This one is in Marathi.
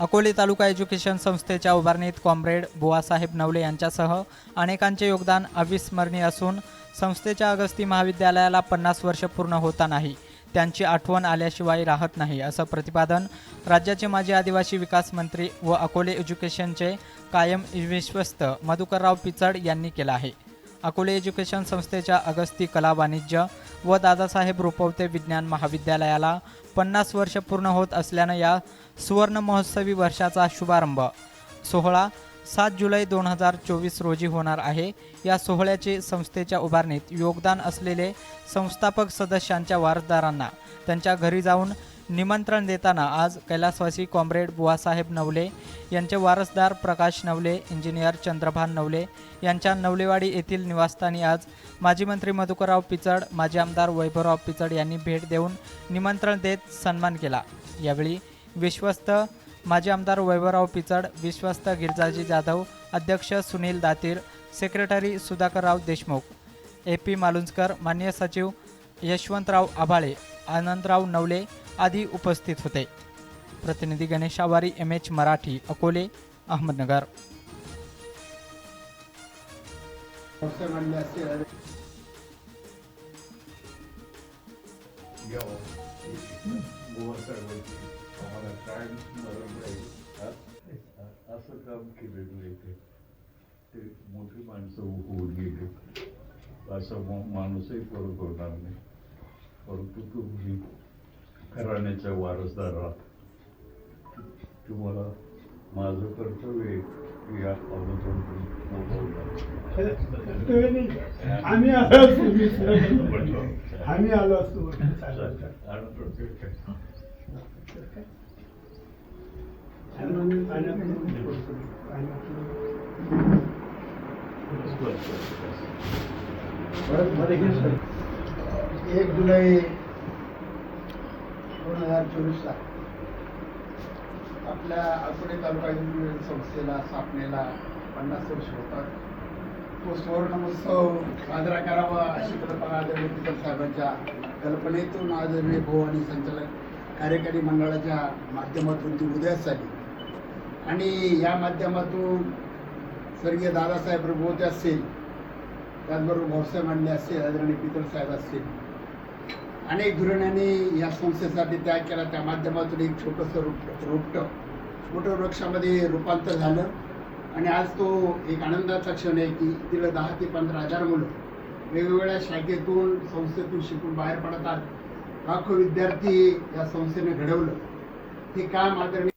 अकोले तालुका एज्युकेशन संस्थेच्या उभारणीत कॉम्रेड बुवासाहेब नवले यांच्यासह अनेकांचे योगदान अविस्मरणीय असून संस्थेच्या अगस्ती महाविद्यालयाला पन्नास वर्ष पूर्ण होता नाही. त्यांची आठवण आल्याशिवाय राहत नाही असं प्रतिपादन राज्याचे माजी आदिवासी विकास मंत्री व अकोले एज्युकेशनचे कायम विश्वस्त मधुकरराव पिचड यांनी केलं आहे. अकोले एज्युकेशन संस्थेच्या अगस्ती कला वाणिज्य व दादासाहेब रुपवते विज्ञान महाविद्यालयाला पन्नास वर्ष पूर्ण होत असल्यानं या सुवर्ण महोत्सवी वर्षाचा शुभारंभ. सोहळा सात जुलै दोन हजार चोवीस रोजी होणार आहे. या सोहळ्याचे संस्थेच्या उभारणीत योगदान असलेले संस्थापक सदस्यांच्या वारसदारांना त्यांच्या घरी जाऊन निमंत्रण देताना आज कैलासवासी कॉम्रेड बुवासाहेब नवले यांचे वारसदार प्रकाश नवले इंजिनियर चंद्रभान नवले यांच्या नवलेवाडी येथील निवासस्थानी आज माजी मंत्री मधुकरराव पिचड माजी आमदार वैभवराव पिचड यांनी भेट देऊन निमंत्रण देत सन्मान केला. यावेळी विश्वस्त माजी आमदार वैभवराव पिचड विश्वस्त गिरजाजी जाधव अध्यक्ष Sunil Datir secretary Sudhakarrao Deshmukh A P Malunjkar मान्य सचिव यशवंतराव आभाळे आनंदराव नवले आदी उपस्थित होते. प्रतिनिधी गणेश आवारी एम एच मराठी अकोले अहमदनगर. असं काम केलेलं आहे ते. ते मोठी माणसं होऊन गेले. असं माणूसही परत होणार नाही. परंतु तुम्ही घराण्याच्या वारसदार आहात तुम्हाला माझं कर्तव्य या आम्ही आलो असतो आम्ही आलो असतो. एक जुलै दोन हजार चोवीसला आपल्या अकोले तालुका इंजिनिअरिंग संस्थेला स्थापनेला पन्नास वर्ष होतात. तो सुवर्ण महोत्सव साजरा करावा अशी कल्पना आदरणीय साहेबांच्या कल्पनेतून आदरणीय भाऊ आणि संचालक कार्यकारी मंडळाच्या माध्यमातून ती उदयास झाली. आणि या माध्यमातून स्वर्गीय दादासाहेब होते असतील त्याचबरोबर भाऊसाहेब मांडले असतील आदरणीय पितर साहेब असतील. अनेक धुरणांनी या संस्थेसाठी त्याग केला. त्या माध्यमातून एक छोटंसं रोप रोपटं मोठं वृक्षामध्ये रूपांतर झालं. आणि आज तो एक आनंदाचा क्षण आहे की तिला दहा ते पंधरा हजार मुलं वेगवेगळ्या शाखेतून संस्थेतून शिकून बाहेर पडतात. लाखो विद्यार्थी या संस्थेने घडवलं. हे काम आदरणीय